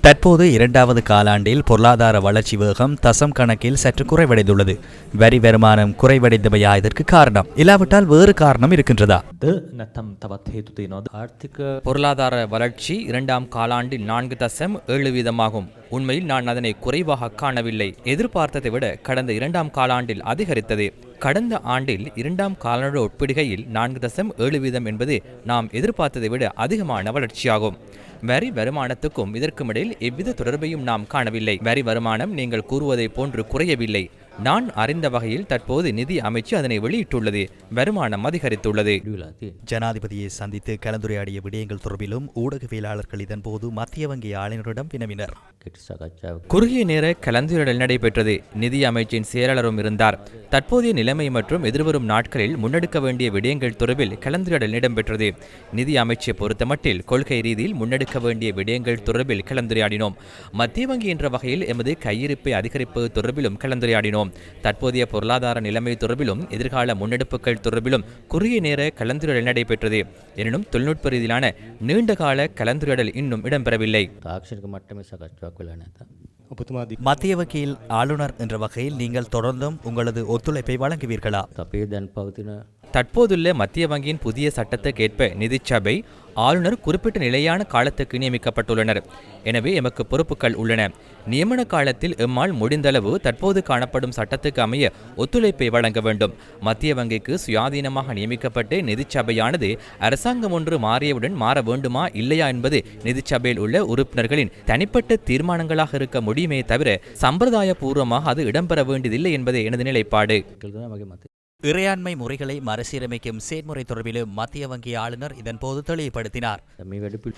தற்போது இரண்டாவது காலாண்டில் பொருளாதார வளர்ச்சி வேகம் தசம் கணக்கில் சற்று குறைவடைந்துள்ளது. வரி வருமானம் குறைவடைந்தவையா இதற்கு காரணம்? இல்லாவிட்டால் வேறு காரணம் இருக்கின்றதா? பொருளாதார வளர்ச்சி இரண்டாம் காலாண்டில் நான்கு தசம் ஏழு வீதமாகும். உண்மையில் நான் அதனை குறைவாக காணவில்லை. எதிர்பார்த்ததை விட கடந்த இரண்டாம் காலாண்டில் அதிகரித்தது. கடந்த ஆண்டில் இரண்டாம் காலாண்டு ஒப்பிடுகையில் நான்கு தசம் ஏழு வீதம் என்பது நாம் எதிர்பார்த்ததை விட அதிகமான வளர்ச்சியாகும். வரி வருமானத்துக்கும் இதற்கும் இடையில் எவ்வித தொடர்பையும் நாம் காணவில்லை. வரி வருமானம் நீங்கள் கூறுவதை போன்று குறையவில்லை. நான் அறிந்த வகையில் தற்போது நிதி அமைச்சு அதனை வெளியிட்டுள்ளது. வருமானம் அதிகரித்துள்ளது. ஜனாதிபதியை சந்தித்து கலந்துரையாடிய விடயங்கள் தொடர்பிலும் ஊடகவியலாளர்கள் இதன்போது மத்திய வங்கி ஆளுநரிடம் வினவினர். குறுகிய நேர கலந்துரையாடல் நடைபெற்றது. நிதி அமைச்சின் செயலாளரும் இருந்தார். தற்போதைய நிலைமை மற்றும் எதிர்வரும் நாட்களில் முன்னெடுக்க வேண்டிய விடயங்கள் தொடர்பில் கலந்துரையாடல் இடம்பெற்றது. நிதி அமைச்சை பொறுத்தமட்டில் கொள்கை ரீதியில் முன்னெடுக்க வேண்டிய விடயங்கள் தொடர்பில் கலந்துரையாடினோம். மத்திய வங்கி என்ற வகையில் எமது கையிருப்பை அதிகரிப்பது தொடர்பிலும் கலந்துரையாடினோம். தற்போதைய பொருளாதார நிலைமை தொடர்பிலும் எதிர்கால முன்னெடுப்புகள் தொடர்பிலும் குறுகிய நேர கலந்துரையாடல் நடைபெற்றது. எனினும் தொழில்நுட்ப ரீதியிலான நீண்டகால கலந்துரையாடல் இன்னும் இடம்பெறவில்லை. மட்டுமே மத்திய வகையில் ஆளுநர் என்ற வகையில் நீங்கள் தொடர்ந்தும் உங்களது ஒத்துழைப்பை வழங்குவீர்களா? தற்போதுள்ள மத்திய வங்கியின் புதிய சட்டத்தை சட்டத்துக்கேற்ப நிதிச்சபை ஆளுநர் குறிப்பிட்ட நிலையான காலத்துக்கு நியமிக்கப்பட்டுள்ளனர். எனவே எமக்கு பொறுப்புகள் உள்ளன. நியமன காலத்தில் எம்மால் முடிந்தளவு தற்போது காணப்படும் சட்டத்துக்கு அமைய ஒத்துழைப்பை வழங்க வேண்டும். மத்திய வங்கிக்கு சுயாதீனமாக நியமிக்கப்பட்டு நிதிச்சபையானது அரசாங்கம் ஒன்று மாறியவுடன் மாற வேண்டுமா இல்லையா என்பது நிதிச்சபையில் உள்ள உறுப்பினர்களின் தனிப்பட்ட தீர்மானங்களாக இருக்க முடியுமே தவிர சம்பிரதாய பூர்வமாக அது இடம்பெற வேண்டியதில்லை என்பதே எனது நிலைப்பாடு. இறையாண்மை முறைகளை மறுசீரமைக்கும் செயற்முறை தொடர்பிலும் மத்திய வங்கி ஆளுநர் இதன்போது தெளிவுபடுத்தினார்.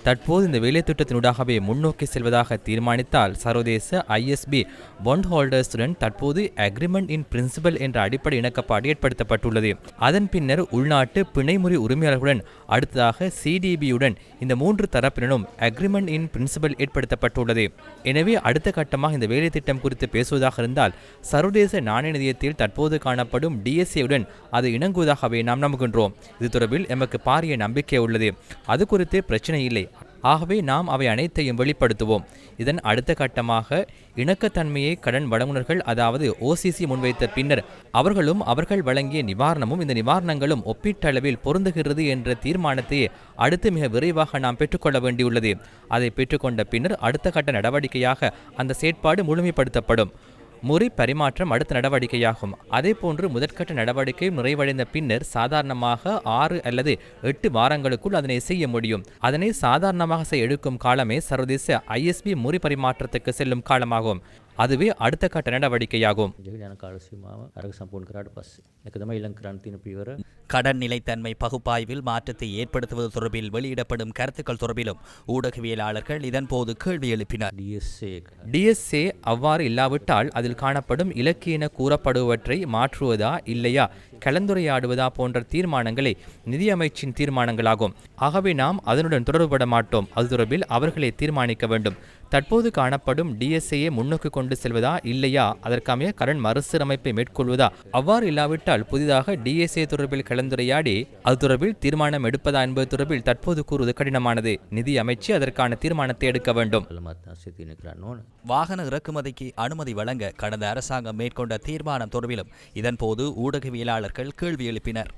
தற்போது இந்த வேலை திட்டத்தினூடாகவே முன்னோக்கி செல்வதாக தீர்மானித்தால் சர்வதேச ஐஎஸ்பி பாண்ட் ஹோல்டர்ஸுடன் தற்போது அக்ரிமெண்ட் இன் பிரின்சிபல் என்ற அடிப்படை இணக்கப்பாடு ஏற்படுத்தப்பட்டுள்ளது. அதன் பின்னர் உள்நாட்டு பிணைமுறை உரிமையாளர்களுடன் அடுத்ததாக சிடிபியுடன் இந்த மூன்று தரப்பினரும் அக்ரிமெண்ட் இன் பிரின்சிபல் ஏற்படுத்தப்பட்டுள்ளது. எனவே அடுத்த கட்டமாக இந்த வேலை திட்டம் குறித்து பேசுவதாக இருந்தால் சர்வதேச நாணய நிதியத்தில் தற்போது காணப்படும் டிஎஸ்ஏ உடன் அது இணங்குவதாகவே நாம் நம்புகின்றோம். இது தொடர்பில் எமக்கு பாரிய நம்பிக்கை உள்ளது. அது குறித்து பிரச்சனை இல்லை. ஆகவே நாம் அவை அனைத்தையும் வெளிப்படுத்துவோம். இதன் அடுத்த கட்டமாக இணக்கத்தன்மையை கடன் வழங்குனர்கள் அதாவது ஓசிசி முன்வைத்த பின்னர் அவர்களும் அவர்கள் வழங்கிய நிவாரணமும் இந்த நிவாரணங்களும் ஒப்பீட்டளவில் பொருந்துகிறது என்ற தீர்மானத்தையே அடுத்து மிக விரைவாக நாம் பெற்றுக்கொள்ள வேண்டியுள்ளது. அதை பெற்றுக்கொண்ட பின்னர் அடுத்த கட்ட நடவடிக்கையாக அந்த செயற்பாடு முழுமைப்படுத்தப்படும். முறை பரிமாற்றம் அடுத்த நடவடிக்கையாகும். அதேபோன்று முதற்கட்ட நடவடிக்கை நிறைவடைந்த பின்னர் சாதாரணமாக ஆறு அல்லது எட்டு வாரங்களுக்குள் அதனை செய்ய முடியும். அதனை சாதாரணமாக செய்ய எடுக்கும் காலமே சர்வதேச ஐஎஸ்பி முறை பரிமாற்றத்துக்கு செல்லும் காலமாகும். அதுவே அடுத்த கட்ட நடவடிக்கையாகும் ජ යන කාලසීමාව අරග සම්පූර්ණ කරාට පස්සේ. එක තමයි ඊළඟ කරන්න තියෙන පියවර. கடன் நிலைத்தன்மை பகுப்பாய்வில் மாற்றத்தை ஏற்படுத்துவது தொடர்பில் வெளியிடப்படும் கருத்துக்கள் தொடர்பிலும் ஊடகவியலாளர்கள் இதன்போது கேள்வி எழுப்பினர் DSA එක. டிஎஸ்ஏ அவ்வாறு இல்லாவிட்டால் அதில் காணப்படும் இலக்கியென கூறப்படுவற்றை மாற்றுவதா இல்லையா கலந்துரையாடுவதா போன்ற தீர்மானங்களே நிதியமைச்சின் தீர்மானங்களாகும் ஆகவே நாம் அதனுடன் தொடர்புபட மாட்டோம் அது தொடர்பில் அவர்களே தீர்மானிக்க வேண்டும் தற்போது காணப்படும் டிஎஸ்ஏயை முன்னோக்கு கொண்டு செல்வதா இல்லையா? அதற்கமைய கடன் மறுசீரமைப்பை மேற்கொள்வதா? அவ்வாறு இல்லாவிட்டால் புதிதாக டிஎஸ்ஏ தொடர்பில் கலந்துரையாடி அது தொடர்பில் தீர்மானம் எடுப்பதா என்பது தொடர்பில் தற்போது கூறுவது கடினமானது. நிதி அமைச்சு அதற்கான தீர்மானத்தை எடுக்க வேண்டும். வாகன இறக்குமதிக்கு அனுமதி வழங்க கடந்த அரசாங்கம் மேற்கொண்ட தீர்மானம் தொடர்பிலும் இதன்போது ஊடகவியலாளர்கள் கேள்வி எழுப்பினர்.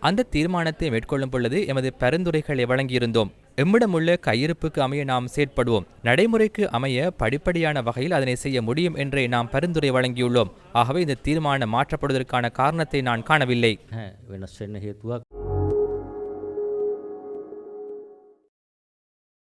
அந்த தீர்மானத்தை மேற்கொள்ளும் பொழுது எமது பரிந்துரைகளை வழங்கியிருந்தோம். எம்மிடமுள்ள கையிருப்புக்கு அமைய நாம் செயற்படுவோம். நடைமுறைக்கு அமைய படிப்படியான வகையில் அதனை செய்ய முடியும் என்றே நாம் பரிந்துரை வழங்கியுள்ளோம். ஆகவே இந்த தீர்மானம் மாற்றப்படுவதற்கான காரணத்தை நான் காணவில்லை.